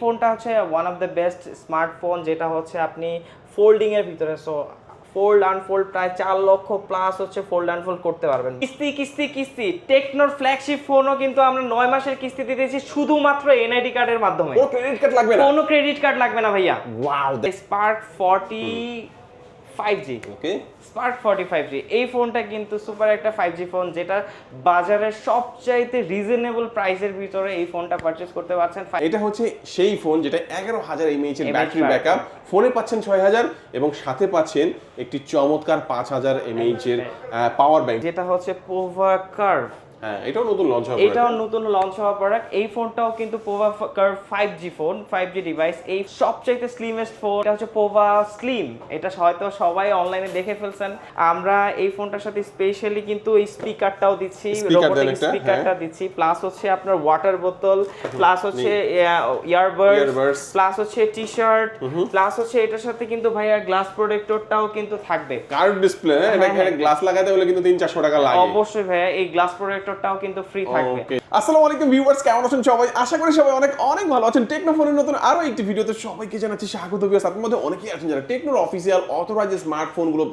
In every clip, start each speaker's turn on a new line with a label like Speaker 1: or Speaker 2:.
Speaker 1: ফোনটা হচ্ছে one of the best smartphone যেটা হচ্ছে আপনি ফোল্ডিংয়ের ভিতরে সো ফোল্ড আনফোল্ড প্রায় চার লক্ষ প্লাস হচ্ছে ফোল্ড আনফোল্ড করতে পারবেন। কিস্তি কিস্তি কিস্তি। টেকনোর ফ্ল্যাগশিপ ফোনও কিন্তু আমরা নয় মাসের কিস্তি দিতেছি শুধুমাত্র এনআইডি কার্ডের মাধ্যমে।
Speaker 2: ক্রেডিট কার্ড লাগবে না।
Speaker 1: কোনো ক্রেডিট কার্ড লাগবে না ভাইয়া।
Speaker 2: Wow
Speaker 1: Spark forty five G
Speaker 2: okay
Speaker 1: Smart forty five G এই ফোনটা কিন্তু সুপার একটা ফাইভ জি ফোন যেটা বাজারের সবচাইতে রিজনেবল প্রাইসের ভিতরে এই ফোনটা পারচেস করতে পারছেন।
Speaker 2: এটা হচ্ছে সেই ফোন যেটা এগারো হাজার এমএইচ এর ব্যাটারি। ব্যাকআপ ফোনে পাচ্ছেন ছয় হাজার এবং সাথে পাচ্ছেন একটি চমৎকার পাঁচ হাজার এমএইচ এর পাওয়ার ব্যাংক
Speaker 1: যেটা হচ্ছে পোভা কার্ভ
Speaker 2: হ্যাঁ এটাও নতুন লঞ্চ হবে
Speaker 1: এটাও নতুন লঞ্চ হওয়া প্রোডাক্ট এই ফোনটাও কিন্তু Pova curve five G phone five G device এই সবচাইতে স্লিমেস্ট ফোন এটা হচ্ছে পোভা স্লিম এটা হয়তো সবাই অনলাইনে দেখে ফেলছেন। আমরা এই ফোনটার সাথে স্পেশালি কিন্তু এই স্পিকারটাও দিচ্ছি রোবোটিক স্পিকারটা
Speaker 2: হ্যাঁ।
Speaker 1: দিচ্ছি। প্লাস হচ্ছে আপনার ওয়াটার বোতল প্লাস হচ্ছে ইয়ারবাডস। প্লাস হচ্ছে টি শার্ট প্লাস হচ্ছে এটার সাথে কিন্তু ভাইয়া গ্লাস প্রোটেক্টরটাও কিন্তু থাকবে।
Speaker 2: কার্ড ডিসপ্লে এটা
Speaker 1: হ্যাঁ, হ্যাঁ।
Speaker 2: গ্লাস লাগাতে হলে কিন্তু তিন চারশো টাকা লাগে।
Speaker 1: অবশ্যই ভাইয়া এই গ্লাস প্রোটেক্টরটাও কিন্তু ফ্রি থাকবে।
Speaker 2: আসসালামু আলাইকুম ভিউয়ার্স কেমন আছেন সবাই? আশা করি সবাই অনেক অনেক ভালো আছেন। টেকনোফোনের নতুন আরও একটি ভিডিওতে সবাইকে জানাচ্ছি স্বাগত ভিউয়ার্স মধ্যে অনেকেই আছেন যারা টেকনোর অফিসিয়াল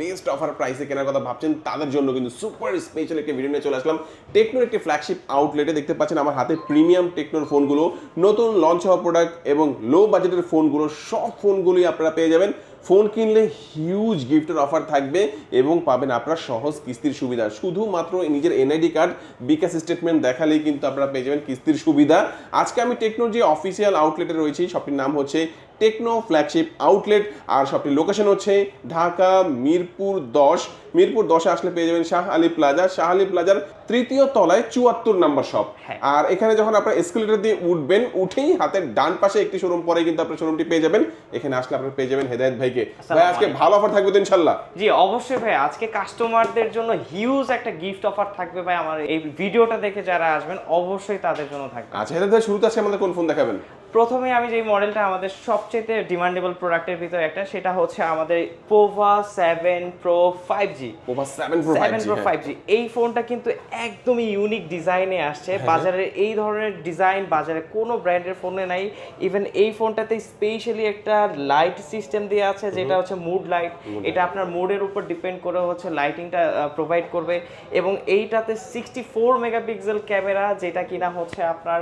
Speaker 2: বেস্ট অফার প্রাইসে কেনার কথা ভাবছেন, তাদের জন্য কিন্তু সুপার স্পেশাল একটি ভিডিও নিয়ে চলে আসলাম। টেকনোর একটি ফ্ল্যাগশিপ আউটলেটে দেখতে পাচ্ছেন আমার হাতে প্রিমিয়াম টেকনোর ফোনগুলো নতুন লঞ্চ হওয়া প্রোডাক্ট এবং লো বাজেটের ফোনগুলো সব ফোনগুলোই আপনারা পেয়ে যাবেন। ফোন কিনলে হিউজ গিফটের অফার থাকবে এবং পাবেন আপনার সহজ কিস্তির সুবিধা। শুধুমাত্র নিজের এনআইডি কার্ড বিকাশ স্টেটমেন্ট দেখালেই কিন্তু আপনারা পেয়ে যাবেন কিস্তির সুবিধা। আজকে আমি টেকনোর যে অফিসিয়াল আউটলেটে রয়েছি শপটির নাম হচ্ছে টেকনো ফ্ল্যাগশিপ আউটলেট। আর শপটির লোকেশন হচ্ছে ঢাকা মিরপুর দশ। মিরপুর দশে আসলে পেয়ে যাবেন শাহ আলী প্লাজা। শাহ আলী প্লাজার তৃতীয় তলায় চুয়াত্তর নাম্বার শপ।
Speaker 1: হ্যাঁ।
Speaker 2: আর এখানে যখন আপনার এসকেলেটর দিয়ে উঠবেন উঠেই হাতের ডান পাশে একটি শোরুম পরে কিন্তু আপনার শোরুমটি পেয়ে যাবেন। এখানে আসলে আপনারা পেয়ে যাবেন হেদায়ত ভাইকে। ভাই আজকে ভালো অফার থাকবে তো ইনশাল্লাহ?
Speaker 1: জি অবশ্যই ভাই। আজকে কাস্টমারদের জন্য হিউজ একটা গিফট অফার থাকবে ভাই। আমার এই ভিডিওটা দেখে যারা আসবেন অবশ্যই তাদের জন্য থাকবে।
Speaker 2: আচ্ছা হেদায়ত ভাই শুরুতে আজকে আমাদের কোন ফোন দেখাবেন?
Speaker 1: প্রথমে আমি যে মডেলটা আমাদের সবচেয়ে ডিমান্ডেবল প্রোডাক্টের ভিতরে একটা সেটা হচ্ছে আমাদের Pova seven pro five G
Speaker 2: Pova seven pro
Speaker 1: seven pro five G এই ফোনটা কিন্তু একদমই ইউনিক ডিজাইনে আসছে।
Speaker 2: হ্যাঁ।
Speaker 1: বাজারে এই ধরনের ডিজাইন বাজারে কোনো ব্র্যান্ডের ফোনে নাই। ইভেন এই ফোনটাতে স্পেশালি একটা লাইট সিস্টেম দেওয়া আছে যেটা হচ্ছে মুড লাইট এটা আপনার মুডের উপর ডিপেন্ড করে হচ্ছে লাইটিংটা প্রোভাইড করবে। এবং এইটাতে সিক্সটি ফোর মেগাপিক্সেল ক্যামেরা যেটা কিনা হচ্ছে আপনার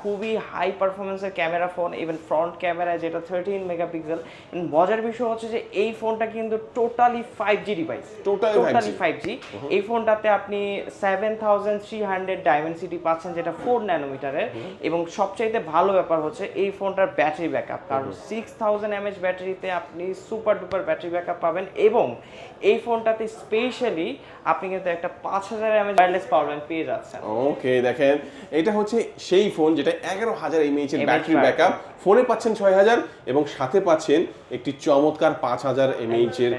Speaker 1: খুবই হাই পারফরমেন্সের camera phone even front camera যেটা থার্টিন মেগাপিক্সেল মজার বিষয় হচ্ছে যে এই ফোনটা কিন্তু totally five G device totally five G এই ফোনটাতে আপনি seven thousand three hundred Dimensity পাচ্ছেন যেটা ফোর ন্যানোমিটারের এবং সবচাইতে ভালো ব্যাপার হচ্ছে এই ফোনটার ব্যাটারি ব্যাকআপ কারণ সিক্স থাউজেন্ড এমএচ ব্যাটারিতে আপনি সুপার ডুপার ব্যাটারি ব্যাকআপ পাবেন এবং এই ফোনটাতে স্পেশালি আপনি কিন্তু একটা পাঁচ হাজার এমএচ ওয়্যারলেস পাওয়ার ব্যাংক পেয়ে যাচ্ছেন।
Speaker 2: ওকে দেখেন এটা হচ্ছে সেই ফোন যেটা এগারো হাজার এমএইচ এর ব্যাটারি। ব্যাকআপ ফোনে পাচ্ছেন ছয় হাজার এবং সাথে পাচ্ছেন একটি চমৎকার পাঁচ হাজার এমএইচ এর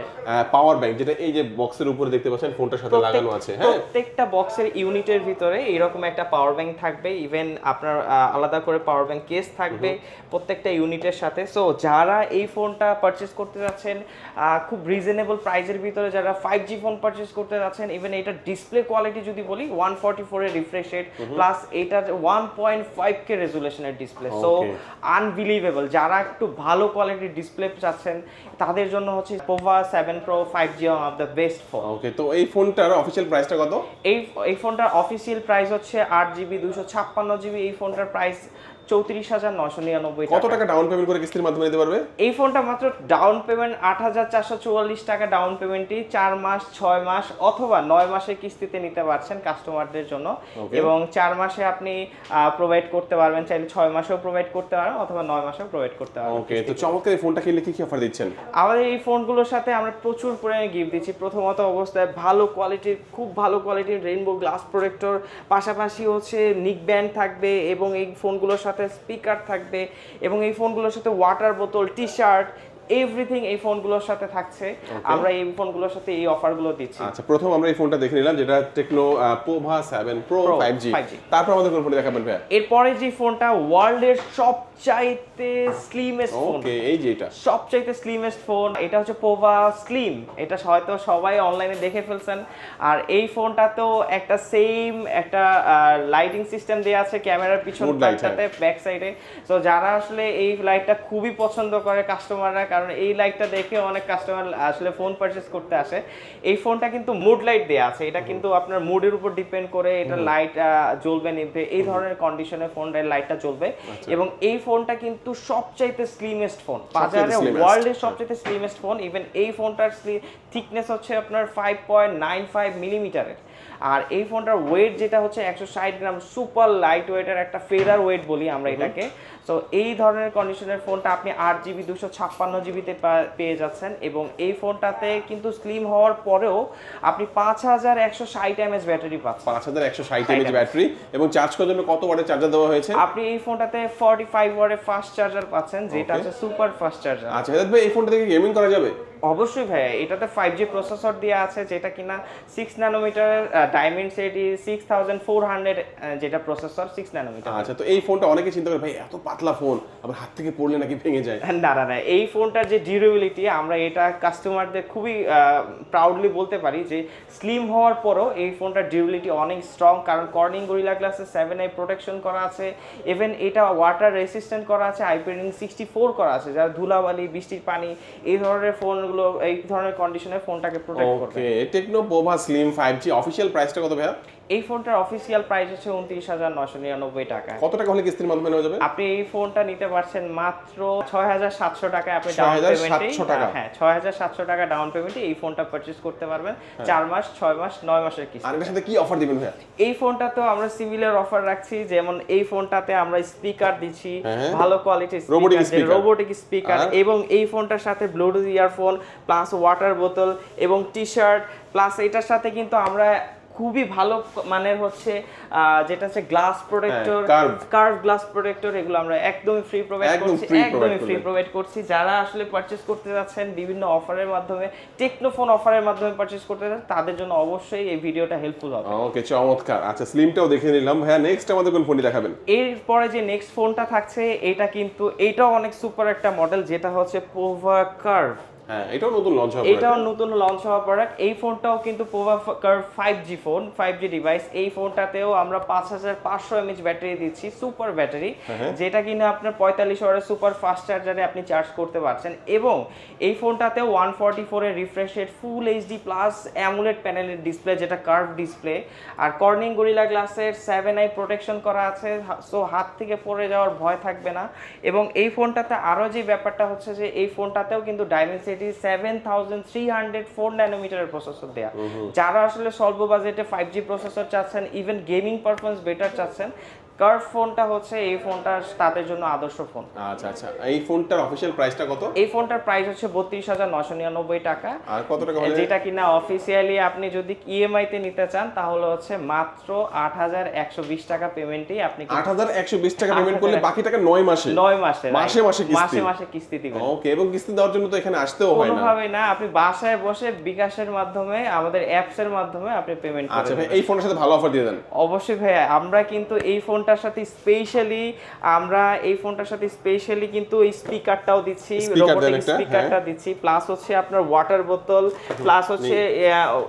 Speaker 2: পাওয়ার ব্যাংক যেটা এই যে বক্সের উপরে দেখতে পাচ্ছেন ফোনটার সাথে লাগানো আছে হ্যাঁ?
Speaker 1: প্রত্যেকটা বক্সের ইউনিটের ভিতরে এরকম একটা পাওয়ার ব্যাংক থাকবে ইভেন আপনার আলাদা করে পাওয়ার ব্যাংক কেস থাকবে প্রত্যেকটা ইউনিটের সাথে। সো যারা এই ফোনটা পারচেস করতে যাচ্ছেন খুব রিজনেবল প্রাইসের ভিতরে যারা ফাইভ জি ফোন পারচেস করতে যাচ্ছেন ইভেন এটা ডিসপ্লে কোয়ালিটি যদি বলি ওয়ান ফর্টি ফোরের রিফ্রেশ রেট প্লাস এটার ওয়ান পয়েন্ট ফাইভ কে রেজুলেশনের ডিসপ্লে সো. আনবিলিভেবল যারা একটু ভালো কোয়ালিটির ডিসপ্লে চাচ্ছেন তাদের জন্য হচ্ছে Pova seven pro five G of the best phone
Speaker 2: okay তো এই ফোনটার অফিসিয়াল প্রাইসটা কত?
Speaker 1: এই এই ফোনটার অফিসিয়াল প্রাইস হচ্ছে আট জিবি দুশো ছাপ্পান্ন জিবি এই ফোনটার প্রাইস চৌত্রিশ হাজার নশো নিরানব্বই
Speaker 2: কত
Speaker 1: টাকা।
Speaker 2: ডাউন পেমেন্ট করে কিস্তির মাধ্যমে নিতে পারবে?
Speaker 1: এই ফোনটা মাত্র ডাউন পেমেন্ট আট হাজার চারশো চুয়াল্লিশ টাকা। ডাউন পেমেন্টই চার মাস ছয় মাস অথবা নয় মাসের কিস্তিতে নিতে পারছেন কাস্টমারদের জন্য। এবং চার মাসে আপনি প্রোভাইড করতে পারবেন। চাইলে ছয় মাসেও প্রোভাইড করতে পারেন অথবা নয় মাসেও প্রোভাইড করতে পারবেন
Speaker 2: ওকে তো চমৎকার এই ফোনটা কিনলে কি কি অফার দিচ্ছেন?
Speaker 1: আমাদের এই ফোনগুলোর সাথে আমরা প্রচুর পরিমাণে গিফট দিচ্ছি। প্রথমত অবস্থায় ভালো কোয়ালিটির খুব ভালো কোয়ালিটির রেইনবো গ্লাস প্রোটেক্টর পাশাপাশি হচ্ছে নিক ব্যান্ড থাকবে এবং এই ফোনগুলোর সাথে স্পিকার থাকবে এবং এই ফোনগুলোর সাথে ওয়াটার বোতল টি শার্ট এভরিথিং এই ফোনগুলোর সাথে থাকছে। আমরা এই ফোনগুলোর সাথে এই অফারগুলো দিচ্ছি।
Speaker 2: আচ্ছা প্রথম আমরা এই ফোনটা দেখে নিলাম যেটা Tecno Pova seven pro five G
Speaker 1: 5G
Speaker 2: তারপর আমাদের কোন ফোন দেখাবেন ভাইয়া?
Speaker 1: এরপরে যে ফোনটা ওয়ার্ল্ডের সবচাইতে স্লিমেস্ট ফোন
Speaker 2: ওকে এই যে এটা।
Speaker 1: সবচাইতে স্লিমেস্ট ফোন এটা হচ্ছে পোভা স্লিম এটা হয়তো সবাই অনলাইনে দেখে ফেলছেন। আর এই ফোনটা তো একটা সেম একটা লাইটিং সিস্টেম দেওয়া আছে ক্যামেরার পিছন
Speaker 2: Mood
Speaker 1: ব্যাক সাইডে তো যারা আসলে এই লাইটটা খুবই পছন্দ করে কাস্টমাররা কারণ এই লাইটটা দেখে অনেক কাস্টমার আসলে ফোন পারচেস করতে আসে। এই ফোনটা কিন্তু মুড লাইট দেওয়া আছে। এটা কিন্তু আপনার মুডের উপর ডিপেন্ড করে এটা লাইট জ্বলবে নিভবে এই ধরনের কন্ডিশনে ফোনের লাইটটা জ্বলবে।
Speaker 2: আচ্ছা।
Speaker 1: এবং এই ফোনটা কিন্তু সবচাইতে স্লিমেস্ট ফোন বাজারে ওয়ার্ল্ডের সবচাইতে স্লিমেস্ট ফোন ইভেন এই ফোনটার থিকনেস হচ্ছে আপনার ফাইভ পয়েন্ট নাইন ফাইভ মিলিমিটারের আর এই ফোনটার ওয়েট যেটা হচ্ছে একশো ষাট গ্রাম সুপার লাইট ওয়েটের একটা ফেদার ওয়েট বলি আমরা এটাকে। তো এই ধরনের কন্ডিশনের ফোনটা আপনি আট জিবি দুশো ছাপ্পান্ন জিবিতে পেয়ে যাচ্ছেন এবং এই ফোনটাতে কিন্তু স্লিম হওয়ার পরেও আপনি পাঁচ হাজার একশো ষাট এমএস ব্যাটারি পাচ্ছেন।
Speaker 2: পাঁচ হাজার একশো ষাট এমএচ ব্যাটারি এবং চার্জ করার জন্য কত ওয়াটের চার্জার দেওয়া হয়েছে?
Speaker 1: আপনি এই ফোনটাতে ফর্টি ফাইভ ওয়ার্ডের ফাস্ট চার্জার পাচ্ছেন যেটা হচ্ছে সুপার ফাস্ট চার্জার
Speaker 2: আচ্ছা এই ফোনটা থেকে গেমিং করা যাবে?
Speaker 1: অবশ্যই ভাইয়া এটাতে ফাইভ জি প্রসেসর দেওয়া আছে যেটা কিনা six ন্যানোমিটারের Dimensity six thousand four hundred যেটা প্রসেসর সিক্স ন্যানোমিটার
Speaker 2: আচ্ছা তো এই ফোনটা অনেকে চিন্তা করে ভাই এত পাতলা ফোন আবার হাত থেকে পড়লে নাকি ভেঙে যায়?
Speaker 1: না না না এই ফোনটার যে ডিউরেবিলিটি আমরা এটা কাস্টমারদের খুবই প্রাউডলি বলতে পারি যে স্লিম হওয়ার পরও এই ফোনটার ডিউরেবিলিটি অনেক স্ট্রং কারণ কর্নিং গরিলা গ্লাসে সেভেন আই প্রোটেকশন করা আছে ইভেন এটা ওয়াটার রেসিস্ট্যান্ট করা আছে আইপিডিং সিক্সটি ফোর করা আছে যারা ধুলাবালি বৃষ্টির পানি এই ধরনের ফোনগুলো এই ধরনের কন্ডিশনে ফোনটাকে প্রোটেক্ট করবে।
Speaker 2: Okay Tecno Pova slim five G official প্রাইসটা কত ভাইয়া?
Speaker 1: এই ফোনটার অফিসিয়াল প্রাইস হচ্ছে উনত্রিশ হাজার নশো নিরানব্বই টাকা।
Speaker 2: কত টাকা হলে কিস্তির মাধ্যমে নেওয়া যাবে?
Speaker 1: আপনি এই ফোনটা নিতে পারছেন মাত্র ছয় হাজার সাতশো টাকায় আপনি ডাউন
Speaker 2: 6,700
Speaker 1: পেমেন্টে হ্যাঁ ছয় হাজার সাতশো টাকা ডাউন পেমেন্টে এই ফোনটা পারচেস করতে পারবেন। চার মাস ছয় মাস নয় মাসের কিস্তি।
Speaker 2: আর সাথে কি অফার দিবেন ভাইয়া?
Speaker 1: এই তো আমরা সিমিলার অফার রাখছি যেমন এই ফোনটাতে আমরা স্পিকার দিচ্ছি
Speaker 2: হ্যাঁ।
Speaker 1: ভালো কোয়ালিটির
Speaker 2: Robotic
Speaker 1: রোবোটিক স্পিকার এবং এই ফোনটার সাথে ব্লুটুথ ইয়ারফোন প্লাস ওয়াটার বোতল এবং টি শার্ট প্লাস এটার সাথে কিন্তু আমরা খুবই ভালো মানের হচ্ছে যেটা হচ্ছে glass protector curve glass protector এগুলো আমরা একদমই ফ্রি প্রোভাইড করছি একদমই ফ্রি প্রোভাইড করছি। যারা আসলে পারচেস করতে যাচ্ছেন বিভিন্ন অফারের মাধ্যমে টেকনোফোন অফারের মাধ্যমে পারচেস করতে যাচ্ছেন তাদের জন্য অবশ্যই এই ভিডিওটা হেল্পফুল হবে।
Speaker 2: ওকে চমৎকার। আচ্ছা স্লিমটাও দেখে নিলাম। হ্যাঁ নেক্সট আমাদের কোন ফোনটি দেখাবেন?
Speaker 1: এরপরে যে নেক্সট ফোনটা থাকছে এটা কিন্তু এটাও অনেক সুপার একটা মডেল যেটা হচ্ছে পোভা কার্ভ
Speaker 2: হ্যাঁ এটাও নতুন লঞ্চ হবে
Speaker 1: এটাও নতুন লঞ্চ হওয়া প্রোডাক্ট এই ফোনটাও কিন্তু Pova curve five G phone five G device এই ফোনটাতেও আমরা পাঁচ হাজার পাঁচশো এমএচ ব্যাটারি দিচ্ছি সুপার ব্যাটারি
Speaker 2: হ্যাঁ।
Speaker 1: যেটা কিনা আপনার পঁয়তাল্লিশ ওয়ারের সুপার ফাস্ট চার্জারে আপনি চার্জ করতে পারছেন। এবং এই ফোনটাতেও ওয়ান ফর্টি ফোরের রিফ্রেশের ফুল এইচডি প্লাস অ্যামুলেট প্যানেলের ডিসপ্লে যেটা কার্ভ ডিসপ্লে আর কর্নিং গরিলা গ্লাসের সেভেন আই প্রোটেকশন করা আছে সো হাত থেকে পড়ে যাওয়ার ভয় থাকবে না। এবং এই ফোনটাতে আরও যে ব্যাপারটা হচ্ছে যে এই ফোনটাতেও কিন্তু Dimensity seven thousand three hundred four ন্যানোমিটারের processor দেয়া। যারা আসলে স্বল্প বাজেটে ফাইভ জি প্রসেসর চাচ্ছেন ইভেন গেমিং পারফরমেন্স বেটার চাচ্ছেন কার্ভ ফোনটা হচ্ছে এই ফোনটা তাদের জন্য আদর্শ ফোন।
Speaker 2: আচ্ছা আচ্ছা। এই ফোনটার অফিসিয়াল প্রাইসটা কত?
Speaker 1: এই ফোনটার প্রাইস হচ্ছে বত্রিশ হাজার নশো নিরানব্বই টাকা।
Speaker 2: আর কত টাকা হলে?
Speaker 1: যেটা কিনা অফিসিয়ালি আপনি যদি ইএমআই তে নিতে চান তাহলে হচ্ছে মাত্র আট হাজার একশো বিশ টাকা পেমেন্টেই আপনি
Speaker 2: আট হাজার একশো বিশ টাকা পেমেন্ট করলে বাকি টাকা নয় মাসে?
Speaker 1: নয় মাসে
Speaker 2: মাসে মাসে কিস্তি?
Speaker 1: মাসে মাসে কিস্তি দিবেন।
Speaker 2: ওকে এবং কিস্তি দেওয়ার জন্য তো এখানে আসতেও হয় না।
Speaker 1: কোনোভাবে না আপনি বাসায় বসে বিকাশের মাধ্যমে আমাদের অ্যাপস এর মাধ্যমে আপনি পেমেন্ট
Speaker 2: আচ্ছা ভাই এই ফোনের সাথে ভালো অফার দিয়ে দেন।
Speaker 1: অবশ্যই ভাইয়া আমরা কিন্তু এই ফোনটার সাথে স্পেশালি আমরা এই ফোনটার সাথে স্পেশালি কিন্তু এই স্পিকারটাও দিচ্ছি রোবোটিক স্পিকারটা দিচ্ছি প্লাস হচ্ছে আপনার ওয়াটার বোতল প্লাস হচ্ছে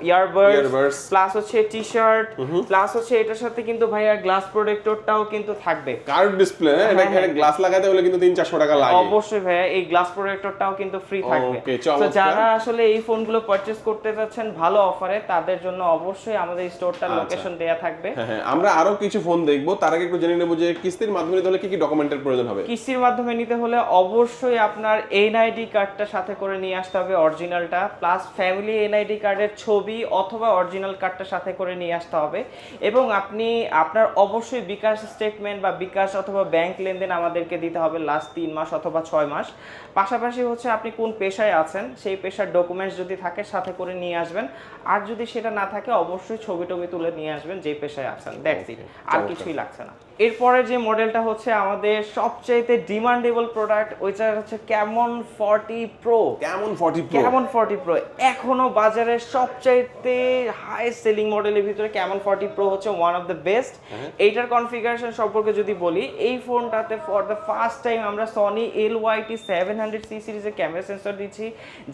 Speaker 1: ইয়ারবাডস প্লাস হচ্ছে টি শার্ট প্লাস হচ্ছে এটার সাথে কিন্তু ভাইয়া গ্লাস প্রোটেক্টরটাও কিন্তু থাকবে।
Speaker 2: কার্ড ডিসপ্লে এটা
Speaker 1: হ্যাঁ,
Speaker 2: গ্লাস লাগাতে হলে কিন্তু তিন চারশো টাকা লাগে।
Speaker 1: অবশ্যই ভাইয়া এই গ্লাস প্রোটেক্টরটাও কিন্তু ফ্রি থাকবে। তো যারা আসলে এই ফোনগুলো পারচেজ করতে যাচ্ছেন ভালো অফারে তাদের জন্য অবশ্যই আমাদের স্টোরটার
Speaker 2: আচ্ছা।
Speaker 1: লোকেশন দেয়া থাকবে।
Speaker 2: হ্যাঁ হ্যাঁ আমরা আরও কিছু ফোন দেখব তার আগে একটু জেনে নেব যে কিস্তির মাধ্যমে নিতে হলে কি কি ডকুমেন্টের প্রয়োজন হবে?
Speaker 1: কিস্তির মাধ্যমে নিতে হলে অবশ্যই আপনার এনআইডি কার্ডটা সাথে করে নিয়ে আসতে হবে অরিজিনালটা প্লাস ফ্যামিলি এনআইডি কার্ডের ছবি অথবা অরিজিনাল কার্ডটা সাথে করে নিয়ে আসতে হবে। এবং আপনি আপনার অবশ্যই বিকাশ স্টেটমেন্ট বা বিকাশ অথবা ব্যাংক লেনদেন আমাদেরকে দিতে হবে লাস্ট তিন মাস অথবা ছয় মাস। পাশাপাশি হচ্ছে আপনি কোন পেশায় আছেন সেই পেশার ডকুমেন্টস যদি থাকে সাথে করে নিয়ে আসবেন। আর যদি সেটা না থাকে অবশ্যই ছবি টবি তুলে নিয়ে আসবেন যে পেশায় আছেন দ্যাটস ইট আর কিছুই লাগছে না। 있습니다. এরপরের যে মডেলটা হচ্ছে আমাদের সবচাইতে ডিমান্ডেবল প্রোডাক্ট ওইটা হচ্ছে ক্যামন ফর্টি প্রো
Speaker 2: কেমন 40 প্রো
Speaker 1: ক্যামন ফর্টি প্রো এখনও বাজারের সবচাইতে হাই সেলিং মডেলের ভিতরে ক্যামন ফর্টি প্রো হচ্ছে ওয়ান অফ দ্য বেস্ট এইটার কনফিগারেশন সম্পর্কে যদি বলি এই ফোনটাতে ফর দ্য ফার্স্ট টাইম আমরা Sony L YT seven hundred C সিরিজের ক্যামেরা সেন্সর দিচ্ছি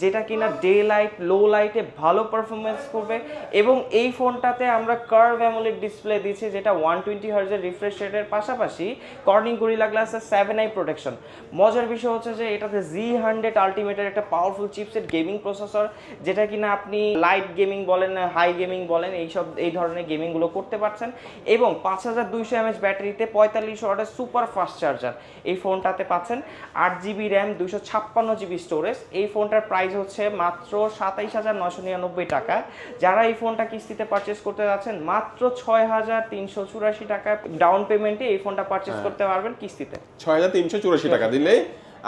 Speaker 1: যেটা কিনা ডে লাইট লো লাইটে ভালো পারফরমেন্স করবে। এবং এই ফোনটাতে আমরা কার্ভ অ্যামোলেড ডিসপ্লে দিচ্ছি যেটা ওয়ান টোয়েন্টি হার্জের রিফ্রেশ রেটের পাশাপাশি কর্নিং গরিলা গ্লাসের সেভেন আই প্রোটেকশন মজার বিষয় হচ্ছে যে এটাতে জি হান্ড্রেড আলটিমেটের একটা পাওয়ারফুল চিপসেট গেমিং প্রসেসর যেটা কিনা আপনি লাইট গেমিং বলেন হাই গেমিং বলেন, এইসব, এই ধরনের গেমিংগুলো করতে পারছেন। এবং পাঁচ হাজার দুইশো এমএচ ব্যাটারিতে পঁয়তাল্লিশ ওয়াটের সুপার ফাস্ট চার্জার এই ফোনটাতে পাচ্ছেন। আট জিবি র্যাম দুইশো ছাপ্পান্ন জিবি স্টোরেজ এই ফোনটার প্রাইস হচ্ছে মাত্র সাতাইশ হাজার নশো নিরানব্বই টাকা। যারা এই ফোনটা কিস্তিতে পারচেস করতে যাচ্ছেন, মাত্র ছয় হাজার তিনশো চুরাশি টাকা। ডাউন পেমেন্টে এই ফোনটা পারচেস
Speaker 2: হ্যাঁ।
Speaker 1: করতে পারবেন কিস্তিতে
Speaker 2: 6384 টাকা দিলে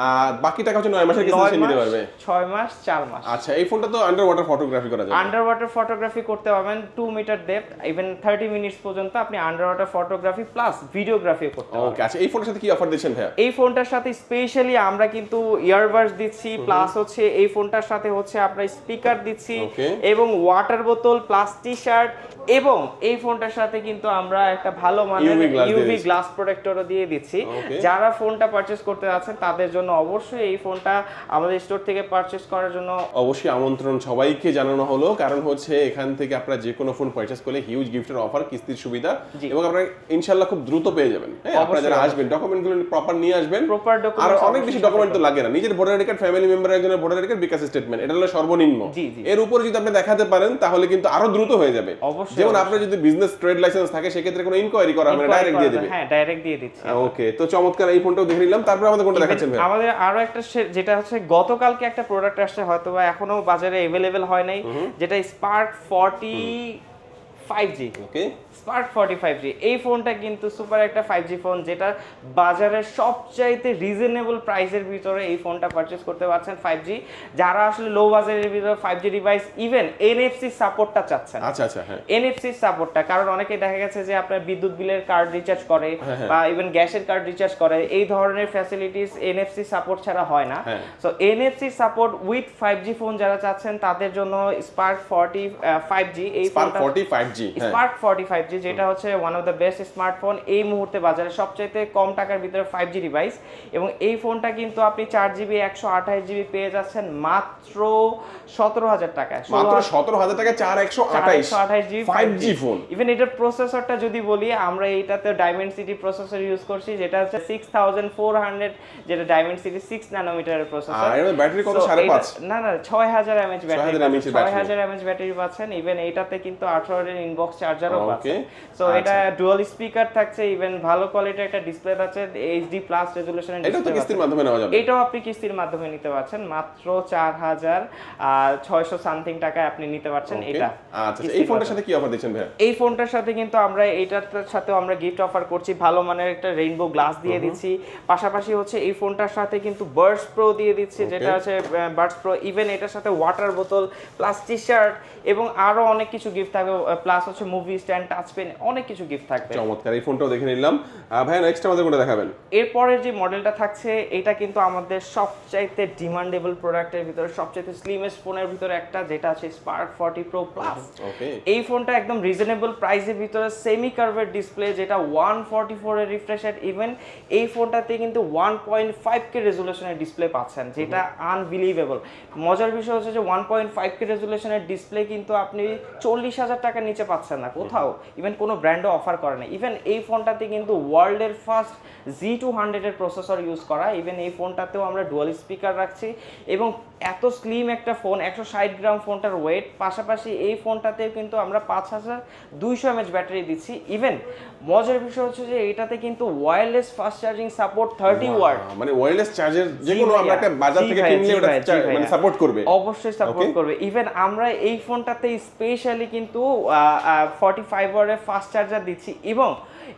Speaker 2: আর বাকি টাকা হচ্ছে 9 মাসের কিস্তি নিতে পারবে।
Speaker 1: ছয় মাস চার মাস।
Speaker 2: আচ্ছা এই ফোনটা তো আন্ডার ওয়াটার ফটোগ্রাফি করা যাবে।
Speaker 1: আন্ডার ওয়াটার ফটোগ্রাফি করতে পারবেন two metre depth even thirty minutes পর্যন্ত আপনি under water photography plus videography করতে পারবেন
Speaker 2: ওকে আচ্ছা এই ফোনটার সাথে কি অফার দিচ্ছেন ভাইয়া?
Speaker 1: এই ফোনটার সাথে স্পেশালি আমরা কিন্তু ইয়ারবাডস দিচ্ছি প্লাস হচ্ছে এই ফোনটার সাথে হচ্ছে আমরা স্পিকার দিচ্ছি এবং ওয়াটার বোতল প্লাস টি শার্ট এবং এই ফোনটার সাথে কিন্তু আমরা একটা ভালো মানের ইউভি। গ্লাস প্রোটেক্টরও দিয়ে দিচ্ছি। যারা ফোনটা পারচেস করতে যাচ্ছেন তাদের জন্য অবশ্যই এই ফোনটা আমাদের স্টোর থেকে পারচেস করার জন্য
Speaker 2: অবশ্যই আমন্ত্রণ সবাইকে জানানো হলো। কারণ হচ্ছে এখান থেকে আপনারা যে কোনো ফোন পারচেস করলে হিউজ গিফটের অফার কিস্তির সুবিধা এবং আপনারা ইনশাআল্লাহ খুব দ্রুত পেয়ে যাবেন। হ্যাঁ আপনারা যারা আসবেন ডকুমেন্টগুলো প্রপার নিয়ে আসবেন।
Speaker 1: Proper
Speaker 2: আর অনেক বেশি ডকুমেন্ট তো লাগে না। নিজের voter ID card family member একজনের voter ID card bKash statement এটা হলো সর্বনিম্ন। এর উপরে যদি আপনি দেখাতে পারেন তাহলে কিন্তু আরও দ্রুত হয়ে যাবে। যেমন। আপনার যদি বিজনেস ট্রেড লাইসেন্স থাকে সেক্ষেত্রে কোনো ইনকোয়ারি করা হবে ডাইরেক্ট দিয়ে দিবে।
Speaker 1: হ্যাঁ ডাইরেক্ট দিয়ে দিচ্ছি।
Speaker 2: ওকে তো চমৎকার এই ফোনটাও দেখে নিলাম। তারপরে আমাদের কোনটা দেখাচ্ছেন ভাই
Speaker 1: আমাদের আরও একটা যেটা হচ্ছে গতকালকে একটা প্রোডাক্ট আসছে হয়তো বা এখনও বাজারে অ্যাভেলেবেল হয় নাই যেটা Spark forty five G
Speaker 2: okay
Speaker 1: Smart forty five G এই ফোনটা কিন্তু সুপার একটা ফাইভ জি ফোন যেটা বাজারের সবচাইতে রিজনেবল প্রাইসের ভিতরে এই ফোনটা পারচেস করতে পারছেন ফাইভ জি যারা আসলে লো বাজারের ভিতরে five G device even NFC সাপোর্টটা চাচ্ছেন।
Speaker 2: আচ্ছা আচ্ছা হ্যাঁ।
Speaker 1: এনএফসি সাপোর্টটা কারণ অনেকে দেখা গেছে যে আপনার বিদ্যুৎ বিলের কার্ড রিচার্জ করে
Speaker 2: হ্যাঁ,
Speaker 1: বা ইভেন গ্যাসের কার্ড রিচার্জ করে এই ধরনের ফ্যাসিলিটিস এনএফসি সাপোর্ট ছাড়া হয় না।
Speaker 2: হ্যাঁ।
Speaker 1: So NFC support with five G phone যারা চাচ্ছেন তাদের জন্য স্পার্ক ফর্টি ফাইভ জি এই
Speaker 2: স্পার্ক
Speaker 1: ফোনটা
Speaker 2: 45G হ্যাঁ।
Speaker 1: স্মার্ট ফর্টি ফাইভ জি যেটা হচ্ছে one of the best smartphone এই মুহূর্তে বাজারে সবচাইতে কম টাকার ভিতরে ফাইভ জি ডিভাইস এবং এই ফোনটা কিন্তু আপনি চার জিবি একশো আঠাশ জিবি পেয়ে যাচ্ছেন মাত্র সতেরো হাজার টাকায়।
Speaker 2: মাত্র সতেরো হাজার টাকা চার একশো আঠাইশ ফাইভ জি ফোন
Speaker 1: ইভেন এটার প্রসেসরটা যদি বলি আমরা এইটাতে ডায়মন্ড সিটি প্রসেসর ইউজ করছি যেটা হচ্ছে সিক্স থাউজেন্ড ফোর হান্ড্রেড যেটা ডায়মন্ড সিটি সিক্স ন্যানোমিটারের প্রসেসর
Speaker 2: ব্যাটারি কত? সাড়ে পাঁচ?
Speaker 1: না না ছয় হাজার এমএচ ব্যাটারি ছয় হাজার এমএচ ব্যাটারি। পাচ্ছেন। ইভেন এইটাতে কিন্তু আঠারো ইনবক্স চার্জারও
Speaker 2: Okay,
Speaker 1: পাচ্ছেন সো
Speaker 2: আচ্ছা।
Speaker 1: এটা ডুয়াল স্পিকার থাকছে ইভেন ভালো কোয়ালিটির একটা ডিসপ্লে থাকছে এইচডি প্লাস রেজুলেশনের
Speaker 2: এটা তো কিস্তির মাধ্যমে নেওয়া যাবে।
Speaker 1: এটাও আপনি কিস্তির মাধ্যমে নিতে পারছেন মাত্র চার হাজার ছয়শো সামথিং টাকায় আপনি নিতে পারছেন এটা
Speaker 2: আচ্ছা। এই ফোনটার সাথে কি অফার দিচ্ছেন ভাইয়া?
Speaker 1: এই ফোনটার সাথে কিন্তু আমরা এইটার সাথেও আমরা গিফট অফার করছি ভালো মানের একটা রেইনবো গ্লাস দিয়ে দিচ্ছি। পাশাপাশি হচ্ছে এই ফোনটার সাথে কিন্তু বার্ডস প্রো দিয়ে দিচ্ছি যেটা হচ্ছে বার্ডস প্রো ইভেন এটার সাথে ওয়াটার বোতল প্লাস টি শার্ট এবং আরও অনেক কিছু গিফট থাকবে প্লাস হচ্ছে মুভি স্ট্যান্ড টাচ পেন অনেক কিছু গিফট থাকবে।
Speaker 2: চমৎকার এই ফোনটাও দেখে নিলাম। ভাইয়া নেক্সট আমাদের কোনটা দেখাবেন?
Speaker 1: এরপরের যে মডেলটা থাকছে এটা কিন্তু আমাদের সবচাইতে ডিমান্ডেবল প্রোডাক্টের ভিতরে সবচাইতে স্লিমেস্ট ফোনের ভিতরে একটা যেটা আছে Spark forty pro plus
Speaker 2: okay
Speaker 1: এই ফোনটা একদম রিজনেবল প্রাইসের ভিতরে সেমি কার্ভের ডিসপ্লে যেটা ওয়ান ফর্টি ফোরের রিফ্রেশ রেট ইভেন এই ফোনটাতে কিন্তু ওয়ান পয়েন্ট ফাইভ কে রেজুলেশনের ডিসপ্লে পাচ্ছেন যেটা আনবিলিভেবল মজার বিষয় হচ্ছে যে ওয়ান পয়েন্ট ফাইভ কে রেজুলেশনের ডিসপ্লে কিন্তু আপনি চল্লিশ হাজার টাকার নিচে পাচ্ছেন না কোথাও। ইভেন কোনো ব্র্যান্ডও অফার করে না। ইভেন এই ফোনটাতে কিন্তু ওয়ার্ল্ডের ফার্স্ট জি টু হান্ড্রেডের প্রসেসর ইউজ করা। ইভেন এই ফোনটাতেও আমরা ডুয়াল স্পিকার রাখছি। এবং এত স্লিম একটা ফোন একশো ষাট গ্রাম ফোনটার ওয়েট পাশাপাশি এই ফোনটাতেও কিন্তু আমরা পাঁচ হাজার দুইশো এমএচ ব্যাটারি দিচ্ছি। ইভেন মজার বিষয় হচ্ছে যে এটাতে কিন্তু wireless fast charging support thirty watt
Speaker 2: মানে ওয়্যারলেস চার্জার যে কোনো আমরা একটা বাজার থেকে কিনলে ওটা চা- মানে সাপোর্ট করবে।
Speaker 1: অবশ্যই সাপোর্ট করবে। ইভেন আমরা এই ফোনটাতে স্পেশালি কিন্তু ফর্টি ফাইভ ওয়ারের ফাস্ট চার্জার দিচ্ছি এবং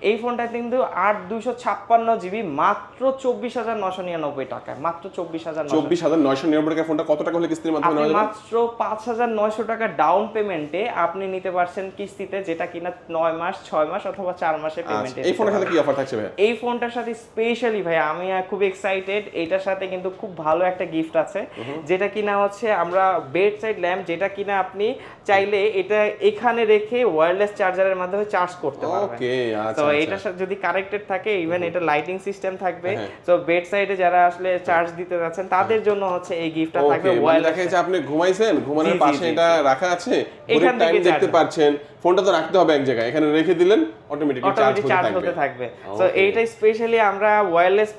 Speaker 1: এই ফোনটা কিন্তু আট দুশো ছাপ্পান্ন জিবি মাত্র চব্বিশ হাজার নশো নিরানব্বই টাকায় মাত্র চব্বিশ হাজার
Speaker 2: চব্বিশ হাজার নয়শো নিরানব্বই টাকার ফোনটা কত টাকা হলে কিস্তির মাধ্যমে
Speaker 1: মাত্র পাঁচ হাজার নয়শো টাকা ডাউন পেমেন্টে আপনি নিতে পারছেন কিস্তিতে যেটা কিনা নয় মাস ছয় মাস অথবা চার
Speaker 2: আচ্ছা
Speaker 1: পেমেন্টে
Speaker 2: এই ফোনের সাথে কি অফার থাকছে ভাই
Speaker 1: এই ফোনটার সাথে স্পেশালি ভাই আমি খুব এক্সাইটেড এটার সাথে কিন্তু খুব ভালো একটা গিফট আছে যেটা কিনা হচ্ছে আমরা বেড সাইড ল্যাম্প যেটা কিনা আপনি চাইলে এটা এখানে রেখে ওয়্যারলেস চার্জারের মাধ্যমে চার্জ করতে পারবেন।
Speaker 2: ওকে আচ্ছা
Speaker 1: তো
Speaker 2: এটা
Speaker 1: এটার সাথে যদি কারেক্টেড থাকে ইভেন এটা লাইটিং সিস্টেম থাকবে।
Speaker 2: হ্যাঁ।
Speaker 1: তো বেড সাইডে যারা আসলে চার্জ দিতে যাচ্ছেন তাদের জন্য হচ্ছে এই গিফটটা থাকবে
Speaker 2: ওকে মানে দেখা যাচ্ছে আপনি ঘুমাইছেন ঘুমানোর পাশে এটা রাখা আছে
Speaker 1: এখান থেকে
Speaker 2: দেখতে পাচ্ছেন ফোনটা তো রাখতে হবে এক জায়গায়। এখানে রেখে দিলেন অটোমেটিক চার্জ হতে থাকবে। Okay.
Speaker 1: এইটা স্পেশালি আমরা ওয়্যারলেস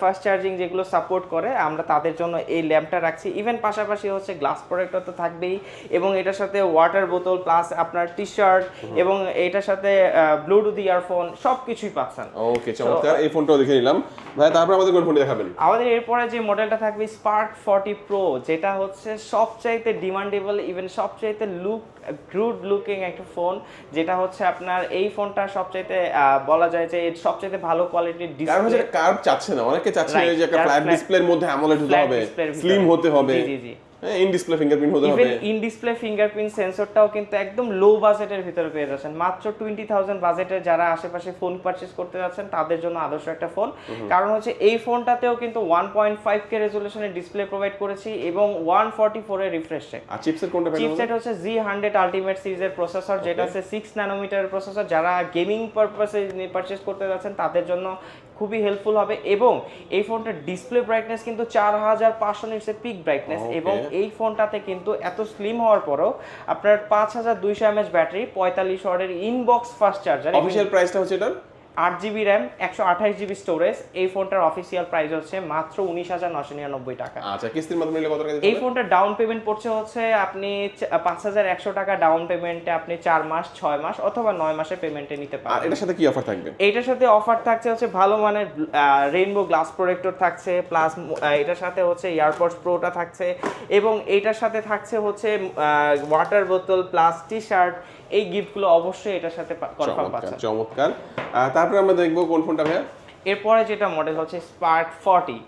Speaker 1: ফাস্ট চার্জিং যেগুলো সাপোর্ট করে আমরা তাদের জন্য এই ল্যাম্পটা রাখছি। ইভেন পাশাপাশি হচ্ছে গ্লাস প্রোডাক্টও তো থাকবেই এবং এটার সাথে ওয়াটার বোতল প্লাস আপনার টি শার্ট এবং এটার সাথে ব্লুটুথ ইয়ারফোন সব কিছুই পাচ্ছেন।
Speaker 2: ওকে চমৎকার। এই ফোনটাও দেখে নিলাম। ভাই তারপর আমাদের কোন ফোনটি দেখাবেন?
Speaker 1: আমাদের এরপরে যে মডেলটা থাকবে স্পার্ক ফর্টি প্রো যেটা হচ্ছে সবচাইতে ডিমান্ডেবল ইভেন সবচাইতে লুক গুড লুকিং একটা ফোন যেটা হচ্ছে আপনার এই ফোনটা সবচাইতে আহ, বলা যায় যে সবচাইতে ভালো কোয়ালিটির
Speaker 2: কারণ হচ্ছে
Speaker 1: ডিসপ্লে
Speaker 2: কার্ভ চাচ্ছে না অনেকে চাচ্ছে যে একটা ফ্ল্যাট ডিসপ্লের মধ্যে অ্যামোলেড হতে হবে। স্লিম হতে হবে
Speaker 1: জি, জি, জি।
Speaker 2: ইন ডিসপ্লে ফিঙ্গারপ্রিন্ট হতে হবে।
Speaker 1: ইন ডিসপ্লে ফিঙ্গারপ্রিন্ট সেন্সরটাও কিন্তু একদম লো বাজেটের ভিতরে পেয়ে যাচ্ছেন। মাত্র টোয়েন্টি থাউজেন্ড বাজেটের যারা আশেপাশে ফোন পারচেস করতে যাচ্ছেন তাদের জন্য আদর্শ একটা ফোন কারণ হচ্ছে এই ফোনটাতেও কিন্তু ওয়ান পয়েন্ট ফাইভ কে রেজলিউশনের ডিসপ্লে প্রোভাইড করেছি এবং ওয়ান ফর্টি ফোর এর রিফ্রেশ রেট
Speaker 2: আর চিপসের কোনটা
Speaker 1: চিপসেট হচ্ছে জি হান্ড্রেড আলটিমেট সিরিজের প্রসেসর যেটা হচ্ছে সিক্স ন্যানোমিটার প্রসেসর যারা গেমিং পারপাসে পারচেস করতে যাচ্ছেন তাদের জন্য খুবই হেল্পফুল হবে এবং এই ফোনটার ডিসপ্লে ব্রাইটনেস কিন্তু চার হাজার পাঁচশো নিটসের পিক ব্রাইটনেস এবং এই ফোনটাতে কিন্তু এত স্লিম হওয়ার পরও আপনার পাঁচ হাজার দুইশো এমএচ ব্যাটারি পঁয়তাল্লিশ ওয়ার্ডের ইনবক্স ফাস্ট চার্জার
Speaker 2: অফিসিয়াল প্রাইসটা হচ্ছে এটার?
Speaker 1: আট জিবি র্যাম একশো আঠাশ জিবি স্টোরেজ এই ফোনটার অফিসিয়াল প্রাইস হচ্ছে মাত্র উনিশ হাজার নশো নিরানব্বই টাকা।
Speaker 2: আচ্ছা কিস্তির মাধ্যমে নিলে কত টাকা
Speaker 1: এই? ফোনটার ডাউন পেমেন্ট পড়ছে হচ্ছে আপনি পাঁচ হাজার একশো টাকা ডাউন পেমেন্টে আপনি চার মাস ছয় মাস অথবা নয় মাসের পেমেন্টে নিতে
Speaker 2: আর
Speaker 1: পারবেন।
Speaker 2: এটার সাথে কি অফার থাকবে?
Speaker 1: এইটার সাথে অফার থাকছে হচ্ছে ভালো মানের রেইনবো গ্লাস প্রোটেক্টর থাকছে প্লাস এটার সাথে হচ্ছে এয়ারপডস প্রোটা থাকছে এবং এইটার সাথে থাকছে হচ্ছে ওয়াটার বোতল প্লাস টি শার্ট এই গিফটগুলো অবশ্যই এটার সাথে কনফার্ম পাচ্ছেন।
Speaker 2: চমৎকার। আহ, তারপরে আমরা দেখব কোন ফোনটা ভাইয়া।
Speaker 1: এরপরে যেটা মডেল হচ্ছে স্পার্ট ফর্টি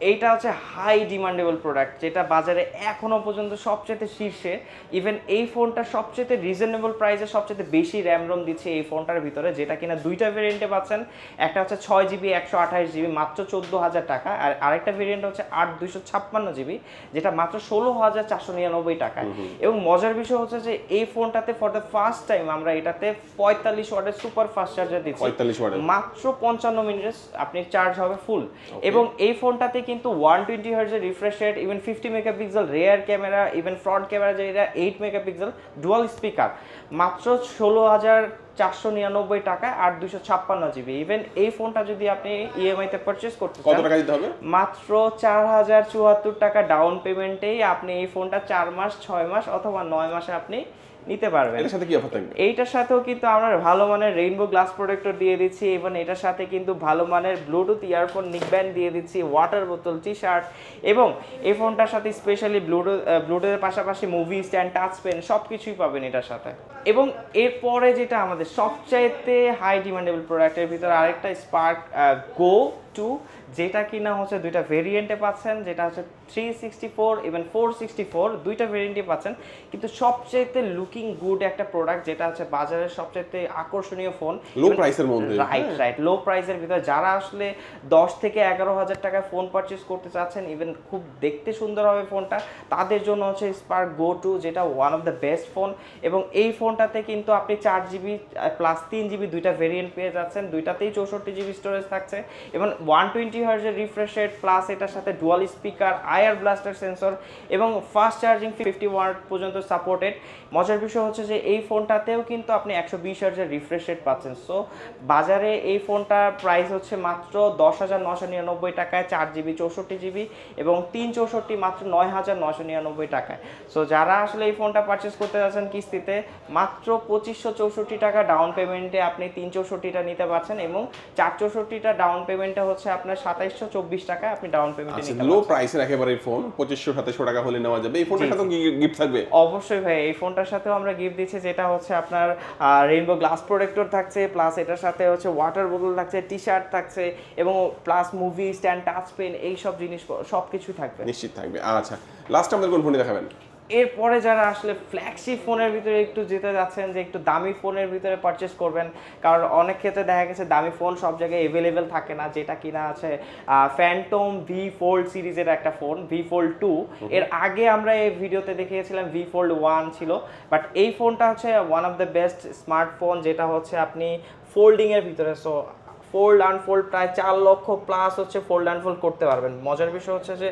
Speaker 1: এইটা হচ্ছে হাই ডিমান্ডেবল প্রোডাক্ট যেটা বাজারে এখনও পর্যন্ত সবচেয়ে শীর্ষে। ইভেন এই ফোনটা সবচেয়ে রিজনেবল প্রাইসে সবচেয়ে বেশি র্যাম রোম দিচ্ছে এই ফোনটার ভিতরে যেটা কিনা দুইটা ভেরিয়েন্টে পাচ্ছেন। একটা হচ্ছে ছয় জিবি একশো আঠাশ জিবি মাত্র চোদ্দ হাজার টাকা। আর আরেকটা ভেরিয়েন্ট হচ্ছে আট দুইশো ছাপ্পান্ন জিবি যেটা মাত্র ষোলো হাজার চারশো নিরানব্বই টাকায়। এবং মজার বিষয় হচ্ছে যে এই ফোনটাতে ফর দ্য ফার্স্ট টাইম আমরা এটাতে পঁয়তাল্লিশ ওয়াটের সুপার ফাস্ট চার্জার দিচ্ছি।
Speaker 2: পঁয়তাল্লিশ
Speaker 1: মাত্র পঞ্চান্ন মিনিটে আপনি চার্জ হবে ফুল এবং এই ফোনটাতে কিন্তু one twenty হার্জের refresh rate even fifty megapixel rear camera even front camera যেটা এইট মেগাপিক্সেল ডুয়াল স্পিকার মাত্র ষোলো হাজার চারশো নিরানব্বই টাকায় আর দুশো ছাপ্পান্ন জিবি ইভেন এই ফোনটা যদি আপনি ইএমআই তে পারচেস করতে
Speaker 2: কত টাকা দিতে হবে?
Speaker 1: মাত্র চার হাজার চুয়াত্তর টাকা ডাউন পেমেন্টেই আপনি এই ফোনটা চার মাস ছয় মাস অথবা নয় মাসে আপনি নিতে পারবেন।
Speaker 2: এর সাথে কি অফার থাকবে?
Speaker 1: এইটার সাথেও কিন্তু আমরা ভালো মানের রেইনবো গ্লাস প্রোটেক্টর দিয়ে দিচ্ছি এবং এটার সাথে কিন্তু ভালো মানের ব্লুটুথ ইয়ারফোন নিকব্যান্ড দিয়ে দিচ্ছি ওয়াটার বোতল টি শার্ট এবং এই ফোনটার সাথে স্পেশালি ব্লুটুথ ব্লুটুথের পাশাপাশি মুভি স্ট্যান্ড টাচ পেন সব কিছুই পাবেন এটার সাথে। এবং এরপরে যেটা আমাদের সবচাইতে হাই ডিমান্ডেবল প্রোডাক্টের ভিতরে আরেকটা স্পার্ক গো টু যেটা কিনা হচ্ছে দুইটা ভেরিয়েন্টে পাচ্ছেন যেটা হচ্ছে three sixty four even four sixty four দুইটা ভেরিয়েন্টে পাচ্ছেন। কিন্তু সবচাইতে লুকিং গুড একটা প্রোডাক্ট যেটা হচ্ছে বাজারের সবচাইতে আকর্ষণীয় ফোন
Speaker 2: লো প্রাইসের মধ্যে।
Speaker 1: রাইট রাইট লো প্রাইসের ভিতরে যারা আসলে দশ থেকে এগারো হাজার টাকায় ফোন পারচেস করতে চাচ্ছেন ইভেন খুব দেখতে সুন্দর হবে ফোনটা তাদের জন্য হচ্ছে স্পার্ক গো টু যেটা one of the best phone এবং এই ফোনটাতে কিন্তু আপনি চার জিবি প্লাস তিন জিবি দুইটা ভেরিয়েন্ট পেয়ে যাচ্ছেন। দুইটাতেই চৌষট্টি জিবি স্টোরেজ থাকছে। এবং ওয়ান টোয়েন্টি হার্জের রিফ্রেশ রেট প্লাস এটার সাথে dual speaker IR blaster sensor এবং ফাস্ট চার্জিং ফিফটি ওয়াট পর্যন্ত সাপোর্টেড মজার বিষয় হচ্ছে যে এই ফোনটাতেও কিন্তু আপনি একশো বিশ হার্জের রিফ্রেশ রেট পাচ্ছেন। সো বাজারে এই ফোনটার প্রাইস হচ্ছে মাত্র দশ হাজার নশো নিরানব্বই টাকায় চার জিবি চৌষট্টি জিবি এবং তিন চৌষট্টি মাত্র নয় হাজার নশো নিরানব্বই টাকায়। সো যারা আসলে এই ফোনটা পারচেস করতে যাচ্ছেন কিস্তিতে মাত্র পঁচিশশো চৌষট্টি টাকা ডাউন পেমেন্টে আপনি তিন চৌষট্টিটা নিতে পারছেন এবং চার চৌষট্টিটা ডাউন পেমেন্টে হচ্ছে আপনার সাতাইশশো চব্বিশ টাকা আপনি ডাউন পেমেন্টে
Speaker 2: আচ্ছা
Speaker 1: নিতে
Speaker 2: লো প্রাইসের একেবারে ফোন পঁচিশশো সাতাশশো টাকা হলে নেওয়া যাবে। এই ফোনটার সাথে গিফট থাকবে?
Speaker 1: অবশ্যই ভাই এই ফোনটার সাথেও আমরা গিফট দিচ্ছি যেটা হচ্ছে আপনার রেইনবো গ্লাস প্রোটেক্টর থাকছে প্লাস এটার সাথে হচ্ছে ওয়াটার বোতল থাকছে টি শার্ট থাকছে এবং plus movie stand touch pen এই সব জিনিস সব কিছুই থাকবে।
Speaker 2: নিশ্চিত থাকবে। আচ্ছা লাস্ট আমাদের কোন ফোনটি দেখাবেন?
Speaker 1: এরপরে যারা আসলে ফ্ল্যাগশিপ ফোনের ভিতরে একটু যেতে যাচ্ছেন যে একটু দামি ফোনের ভিতরে পারচেস করবেন কারণ অনেক ক্ষেত্রে দেখা গেছে দামি ফোন সব জায়গায় অ্যাভেলেবেল থাকে না। যেটা কিনা আছে ফ্যান্টম ভি ফোল্ড সিরিজের একটা ফোন ভি ফোল্ড টু এর আগে আমরা এই ভিডিওতে দেখিয়েছিলাম ভি ফোল্ড ওয়ান ছিল বাট এই ফোনটা হচ্ছে one of the best smartphone যেটা হচ্ছে আপনি ফোল্ডিংয়ের ভিতরে। সো ফোল্ড আনফোল্ড প্রায় চার লক্ষ প্লাস হচ্ছে ফোল্ড আনফোল্ড করতে পারবেন। মজার বিষয় হচ্ছে যে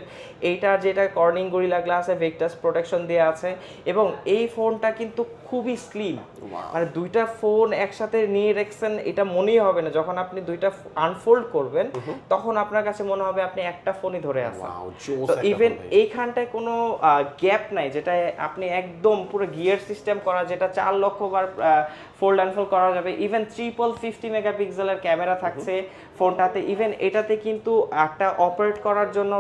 Speaker 1: এইটার যেটা কর্নিং গরিলা গ্লাসে ভেক্টাস প্রোটেকশন দেওয়া আছে এবং এই ফোনটা কিন্তু খুবই স্লিম মানে দুইটা ফোন একসাথে নিয়ে রেখেছেন এটা মনেই হবে না। যখন আপনি দুইটা আনফোল্ড করবেন তখন আপনার কাছে মনে হবে আপনি একটা ফোনই ধরে
Speaker 2: জোস
Speaker 1: তো ইভেন এইখানটায় কোনো গ্যাপ নাই যেটা আপনি একদম পুরো গিয়ার সিস্টেম করা যেটা চার লক্ষ বার ফোল্ড আনফোল্ড করা যাবে। ইভেন ট্রিপল ফিফটি মেগাপিক্সেলের ক্যামেরা থাকছে ফোনটাতে। ইভেন এটাতে কিন্তু একটা অপারেট করার জন্য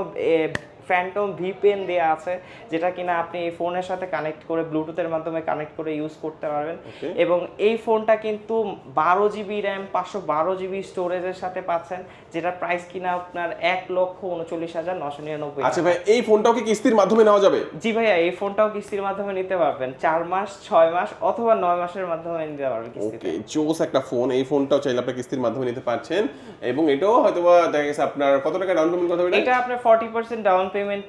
Speaker 1: ফ্যান্টম ভিপেন দেওয়া আছে যেটা কিনা আপনি এই ফোনের সাথে কানেক্ট করে ব্লুটুথের মাধ্যমে কানেক্ট করে ইউজ করতে পারবেন। এবং এই ফোনটা কিন্তু বারো জিবি র্যাম পাঁচশো বারো জিবি স্টোরেজের সাথে পাচ্ছেন যেটা প্রাইস কিনা আপনার এক লক্ষ উনচল্লিশ হাজার নশো নিরানব্বই
Speaker 2: আচ্ছা ভাই এই ফোনটাও কি কিস্তির মাধ্যমে নেওয়া যাবে?
Speaker 1: জি ভাইয়া এই ফোনটাও কিস্তির মাধ্যমে নিতে পারবেন। চার মাস ছয় মাস অথবা নয় মাসের মাধ্যমে নিতে পারবেন কিস্তিতে।
Speaker 2: জোস একটা ফোন এই ফোনটাও চাইলে আপনি কিস্তির মাধ্যমে নিতে পারছেন। এবং এটাও হয়তো দেখা গেছে আপনার কত টাকা ডাউন পেমেন্ট কথা
Speaker 1: এটা আপনার forty percent down payment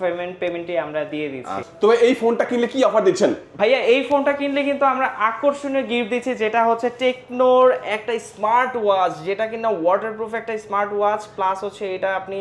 Speaker 1: payment পেমেন্টে আমরা দিয়ে দিচ্ছি।
Speaker 2: তো এই ফোনটা কিনলে কি অফার দিচ্ছেন?
Speaker 1: ভাইয়া এই ফোনটা কিনলে কিন্তু আমরা আকর্ষণীয় গিফট দিচ্ছি যেটা হচ্ছে টেকনোর একটা স্মার্ট ওয়াচ যেটা কিনা ওয়াটারপ্রুফ একটা স্মার্ট ওয়াচ প্লাস হচ্ছে এটা আপনি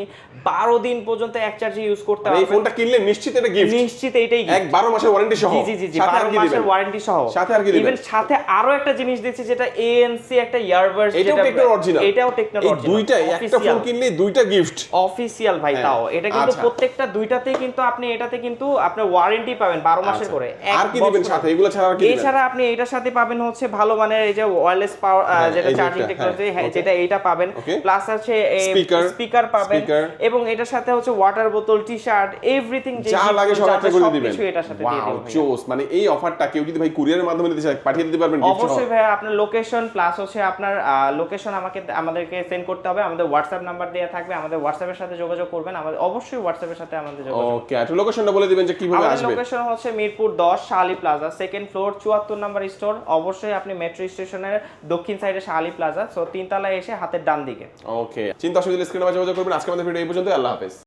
Speaker 1: বারো দিন পর্যন্ত এক চার্জে ইউজ করতে
Speaker 2: আর এই ফোনটা কিনলে নিশ্চিত এটা গিফট
Speaker 1: নিশ্চিত gift।
Speaker 2: এক বারো মাসের ওয়ারেন্টি সহ।
Speaker 1: জি জি জি জি
Speaker 2: সাথে আর
Speaker 1: বারো মাসের ওয়ারেন্টি সহ।
Speaker 2: সাথে আর কি দিবেন?
Speaker 1: সাথে আরও একটা জিনিস দিচ্ছি যেটা এএনসি একটা ইয়ারবাডস
Speaker 2: এটাও টেকনোর অরিজিনাল
Speaker 1: এটাও টেকনোর
Speaker 2: এই দুইটাই একটা ফোন কিনলে দুইটা গিফট
Speaker 1: অফিসিয়াল ভাই
Speaker 2: হ্যাঁ,
Speaker 1: তাও। এটা কিন্তু
Speaker 2: আচ্ছা।
Speaker 1: প্রত্যেকটা দুইটাতেই কিন্তু আপনি এটাতে কিন্তু আপনার ওয়ারেন্টি পাবেন বারো মাসের করে।
Speaker 2: আচ্ছা। আর কি দিবেন সাথে? এগুলো ছাড়া আর কি
Speaker 1: এছাড়া আপনি এটার সাথে পাবেন হচ্ছে ভালো মানের এই যে ওয়্যারলেস পাওয়ার
Speaker 2: হ্যাঁ,
Speaker 1: যেটা চার্জিং টেকনোলজি
Speaker 2: হ্যাঁ,
Speaker 1: যেটা এইটা পাবেন। প্লাস আছে
Speaker 2: Speaker,
Speaker 1: স্পিকার পাবেন। এবং এটার সাথে হচ্ছে ওয়াটার বোতল টি শার্ট এভরিথিং
Speaker 2: যা লাগে সব একটা করে দিবেন।
Speaker 1: এটার সাথে দিয়ে দিবেন
Speaker 2: জোস মানে এই অফারটা কেউ যদি ভাই কুরিয়ারের মাধ্যমে নিতে চায় পাঠিয়ে দিতে পারবেন
Speaker 1: অবশ্যই ভাইয়া আপনার লোকেশন প্লাস হচ্ছে আপনার লোকেশন আমাকে আমাদেরকে সেন্ড করতে হবে। আমাদের হোয়াটসঅ্যাপ নাম্বার দেওয়া থাকবে। আমাদের হোয়াটসঅ্যাপের সাথে যোগাযোগ করবেন। আমাদের অবশ্যই হোয়াটসঅ্যাপের সাথে আমাদের যোগাযোগ।
Speaker 2: ওকে লোকেশনটা বলে দিবেন যে কীভাবে আসবে?
Speaker 1: লোকেশন হচ্ছে মিরপুর দশ শালি প্লাজা সেকেন্ড ফ্লোর চুয়াত্তর নাম্বার স্টোর অবশ্যই আপনি মেট্রো স্টেশনের দক্ষিণ সাইডে শালি প্লাজা সো তিনতলায় এসে হাতের ডান দিকে
Speaker 2: ওকে চিন্তা অসুবিধা স্ক্রিনে যোগাযোগ করবেন। আজকে আমাদের ভিডিও এই পর্যন্ত আল্লাহ হাফেজ।